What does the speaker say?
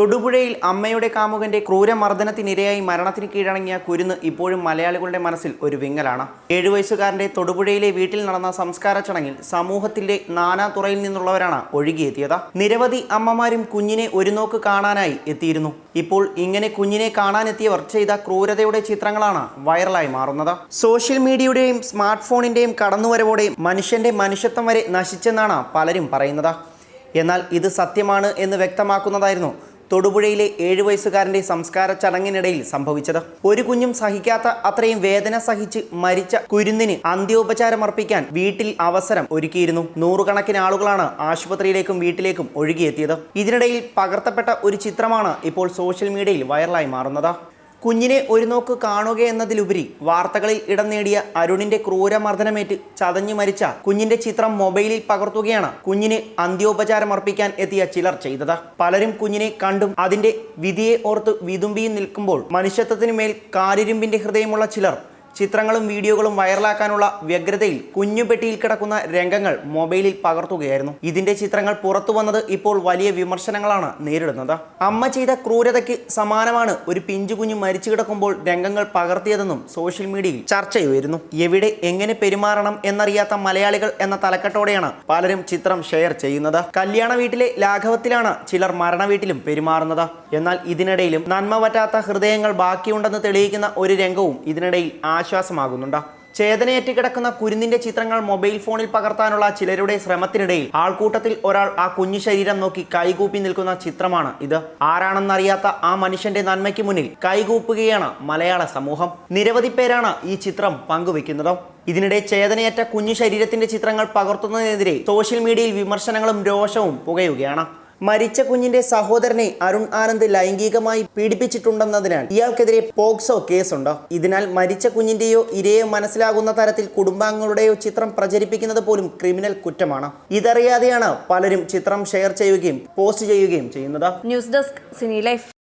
തൊടുപുഴയിൽ അമ്മയുടെ കാമുകന്റെ ക്രൂരമർദ്ദനത്തിനിരയായി മരണത്തിന് കീഴടങ്ങിയ കുരുന്ന് ഇപ്പോഴും മലയാളികളുടെ മനസ്സിൽ ഒരു വിങ്ങലാണ്. ഏഴു വയസ്സുകാരന്റെ തൊടുപുഴയിലെ വീട്ടിൽ നടന്ന സംസ്കാര ചടങ്ങിൽ സമൂഹത്തിന്റെ നാനാതുറയിൽ നിന്നുള്ളവരാണ് ഒഴുകിയെത്തിയത്. നിരവധി അമ്മമാരും കുഞ്ഞിനെ ഒരു നോക്ക് കാണാനായി എത്തിയിരുന്നു. ഇപ്പോൾ ഇങ്ങനെ കുഞ്ഞിനെ കാണാനെത്തിയവർ ചെയ്ത ക്രൂരതയുടെ ചിത്രങ്ങളാണ് വൈറലായി മാറുന്നത്. സോഷ്യൽ മീഡിയയുടെയും സ്മാർട്ട് ഫോണിന്റെയും കടന്നുവരവോടെയും മനുഷ്യന്റെ മനുഷ്യത്വം വരെ നശിച്ചെന്നാണ് പലരും പറയുന്നത്. എന്നാൽ ഇത് സത്യമാണ് എന്ന് വ്യക്തമാക്കുന്നതായിരുന്നു തൊടുപുഴയിലെ ഏഴു വയസ്സുകാരന്റെ സംസ്കാര ചടങ്ങിനിടയിൽ സംഭവിച്ചത്. ഒരു കുഞ്ഞും സഹിക്കാത്ത അത്രയും വേദന സഹിച്ച് മരിച്ച കുരുന്നിന് അന്ത്യോപചാരം അർപ്പിക്കാൻ വീട്ടിൽ അവസരം ഒരുക്കിയിരുന്നു. നൂറുകണക്കിന് ആളുകളാണ് ആശുപത്രിയിലേക്കും വീട്ടിലേക്കും ഒഴുകിയെത്തിയത്. ഇതിനിടയിൽ പകർത്തപ്പെട്ട ഒരു ചിത്രമാണ് ഇപ്പോൾ സോഷ്യൽ മീഡിയയിൽ വൈറലായി മാറുന്നത്. കുഞ്ഞിനെ ഒരു നോക്ക് കാണുക എന്നതിലുപരി വാർത്തകളിൽ ഇടം നേടിയ അരുണിന്റെ ക്രൂരമർദ്ദനമേറ്റ് ചതഞ്ഞു മരിച്ച കുഞ്ഞിന്റെ ചിത്രം മൊബൈലിൽ പകർത്തുകയാണ് കുഞ്ഞിന് അന്ത്യോപചാരം അർപ്പിക്കാൻ എത്തിയ ചിലർ ചെയ്തത്. പലരും കുഞ്ഞിനെ കണ്ടും അതിന്റെ വിധിയെ ഓർത്ത് വിതുമ്പിയും നിൽക്കുമ്പോൾ മനുഷ്യത്വത്തിനു മേൽ കാരിരുമ്പിന്റെ ഹൃദയമുള്ള ചിലർ ചിത്രങ്ങളും വീഡിയോകളും വൈറലാക്കാനുള്ള വ്യഗ്രതയിൽ കുഞ്ഞുപെട്ടിയിൽ കിടക്കുന്ന രംഗങ്ങൾ മൊബൈലിൽ പകർത്തുകയായിരുന്നു. ഇതിന്റെ ചിത്രങ്ങൾ പുറത്തു വന്നത് ഇപ്പോൾ വലിയ വിമർശനങ്ങളാണ് നേരിടുന്നത്. അമ്മ ചെയ്ത ക്രൂരതയ്ക്ക് സമാനമാണ് ഒരു പിഞ്ചു കുഞ്ഞു മരിച്ചു കിടക്കുമ്പോൾ രംഗങ്ങൾ പകർത്തിയതെന്നും സോഷ്യൽ മീഡിയയിൽ ചർച്ചയുയരുന്നു. എവിടെ എങ്ങനെ പെരുമാറണം എന്നറിയാത്ത മലയാളികൾ എന്ന തലക്കെട്ടോടെയാണ് പലരും ചിത്രം ഷെയർ ചെയ്യുന്നത്. കല്യാണ വീട്ടിലെ ലാഘവത്തിലാണ് ചിലർ മരണ വീട്ടിലും പെരുമാറുന്നത്. എന്നാൽ ഇതിനിടയിലും നന്മ പറ്റാത്ത ഹൃദയങ്ങൾ ബാക്കിയുണ്ടെന്ന് തെളിയിക്കുന്ന ഒരു രംഗവും ഇതിനിടയിൽ ആശ്വാസമാകുന്നുണ്ട്? ചേതനയേറ്റ് കിടക്കുന്ന കുരുന്നിന്റെ ചിത്രങ്ങൾ മൊബൈൽ ഫോണിൽ പകർത്താനുള്ള ചിലരുടെ ശ്രമത്തിനിടയിൽ ആൾക്കൂട്ടത്തിൽ ഒരാൾ ആ കുഞ്ഞു ശരീരം നോക്കി കൈകൂപ്പി നിൽക്കുന്ന ചിത്രമാണ് ഇത്. ആരാണെന്നറിയാത്ത ആ മനുഷ്യന്റെ നന്മയ്ക്ക് മുന്നിൽ കൈകൂപ്പുകയാണ് മലയാള സമൂഹം. നിരവധി പേരാണ് ഈ ചിത്രം പങ്കുവെക്കുന്നത് ഇതിനിടെ ചേതനയേറ്റ കുഞ്ഞു ശരീരത്തിന്റെ ചിത്രങ്ങൾ പകർത്തുന്നതിനെതിരെ സോഷ്യൽ മീഡിയയിൽ വിമർശനങ്ങളും രോഷവും പുകയുകയാണ്. മരിച്ച കുഞ്ഞിന്റെ സഹോദരനെ അരുൺ ആനന്ദ് ലൈംഗികമായി പീഡിപ്പിച്ചിട്ടുണ്ടെന്നതിനാൽ ഇയാൾക്കെതിരെ പോക്സോ കേസുണ്ട്. ഇതിനാൽ മരിച്ച കുഞ്ഞിന്റെയോ ഇരയോ മനസ്സിലാകുന്ന തരത്തിൽ കുടുംബാംഗങ്ങളുടെയോ ചിത്രം പ്രചരിപ്പിക്കുന്നത് പോലും ക്രിമിനൽ കുറ്റമാണ്. ഇതറിയാതെയാണ് പലരും ചിത്രം ഷെയർ ചെയ്യുകയും പോസ്റ്റ് ചെയ്യുകയും ചെയ്യുന്നത്. News desk cine life.